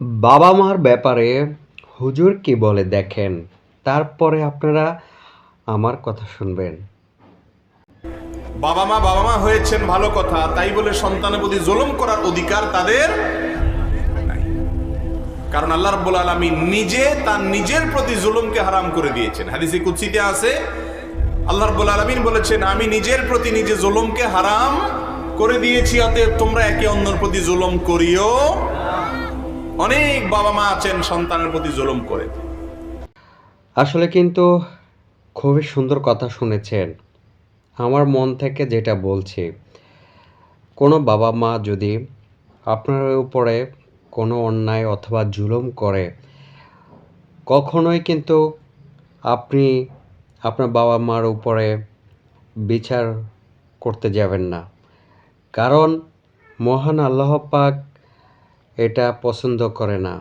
বাবা মার ব্যাপারে হুজুর কি বলে দেখেন? তারপরে আপনারা আমার কথা শুনবেন। বাবা মা বাবা মা হয়েছেন ভালো কথা, তাই বলে সন্তানের প্রতি জুলুম করার অধিকার তাদের কারণ আল্লাহ রাব্বুল আলামিন নিজে তার নিজের প্রতি জুলুমকে হারাম করে দিয়েছেন। হাদিসে কুদসিতে আছে, আল্লাহ রাব্বুল আলামিন বলেছেন, আমি নিজের প্রতি নিজে জুলুমকে হারাম করে দিয়েছি, অতএব তোমরা একে অন্যের প্রতি জুলুম করিও অনেক বাবা মা আছেন, সন্তানের প্রতি জুলুম করে। আসলে কিন্তু খুবই সুন্দর কথা শুনেছেন। আমার মন থেকে যেটা বলছি, কোনো বাবা মা যদি আপনার উপরে কোনো অন্যায় অথবা জুলুম করে, কখনোই কিন্তু আপনি আপনার বাবা মার উপরে বিচার করতে যাবেন না। কারণ মহান আল্লাহ পাক এটা পছন্দ করে না।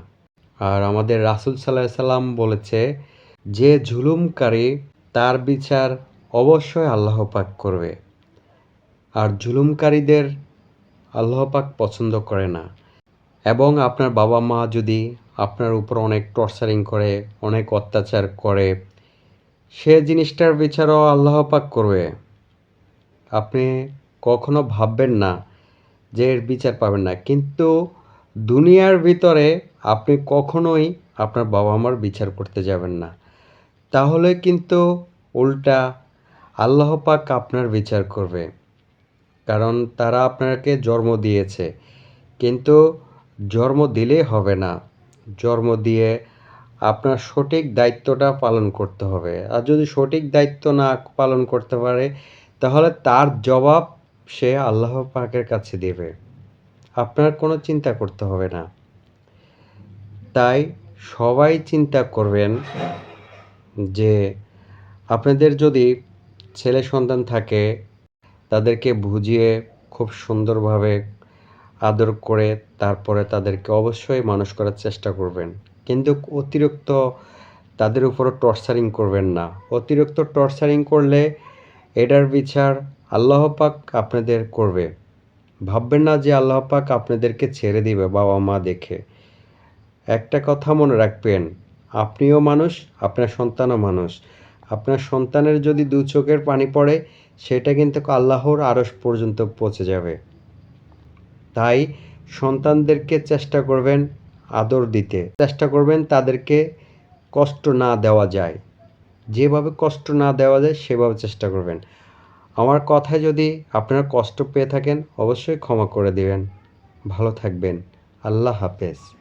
আর আমাদের রাসুল সাল্লাহ সাল্লাম বলেছে, যে ঝুলুমকারী তার বিচার অবশ্যই আল্লাহ পাক করবে। আর ঝুলুমকারীদের আল্লাহ পাক পছন্দ করে না। এবং আপনার বাবা মা যদি আপনার উপর অনেক টর্চারিং করে, অনেক অত্যাচার করে, সে জিনিসটার বিচারও আল্লাহ পাক করবে। আপনি কখনো ভাববেন না যে এর বিচার পাবেন না। কিন্তু দুনিয়ার ভিতরে আপনি কখনোই আপনার বাবা মার বিচার করতে যাবেন না। তাহলে কিন্তু উল্টা আল্লাহ পাক আপনার বিচার করবে। কারণ তারা আপনাকে জন্ম দিয়েছে। কিন্তু জন্ম দিলে হবে না। জন্ম দিয়ে আপনার সঠিক দায়িত্বটা পালন করতে হবে। আর যদি সঠিক দায়িত্ব না পালন করতে পারে, তাহলে তার জবাব সে আল্লাহ পাকের কাছে দেবে। আপনার কোনো চিন্তা করতে হবে না। তাই সবাই চিন্তা করবেন যে আপনাদের যদি ছেলে সন্তান থাকে, তাদেরকে বুঝিয়ে খুব সুন্দরভাবে আদর করে তারপরে তাদেরকে অবশ্যই মানুষ করার চেষ্টা করবেন। কিন্তু অতিরিক্ত তাদের উপরও টর্চারিং করবেন না। অতিরিক্ত টর্চারিং করলে এটার বিচার আল্লাহ পাক আপনাদের করবে। ভাববেন না যে আল্লাহ পাক আপনাদেরকে ছেড়ে দিবে, বাবা মা দেখে। একটা কথা মনে রাখবেন, আপনিও মানুষ, আপনার সন্তানও মানুষ। আপনার সন্তানের যদি দু চোখের পানি পড়ে, সেটা কিন্তু আল্লাহর আরস পর্যন্ত পৌঁছে যাবে। তাই সন্তানদেরকে চেষ্টা করবেন আদর দিতে। চেষ্টা করবেন তাদেরকে কষ্ট না দেওয়া যায়। যেভাবে কষ্ট না দেওয়া যায়, সেভাবে চেষ্টা করবেন। আমার কথায় যদি আপনারা কষ্ট পেয়ে থাকেন, অবশ্যই ক্ষমা করে দেবেন। ভালো থাকবেন। আল্লাহ হাফেজ।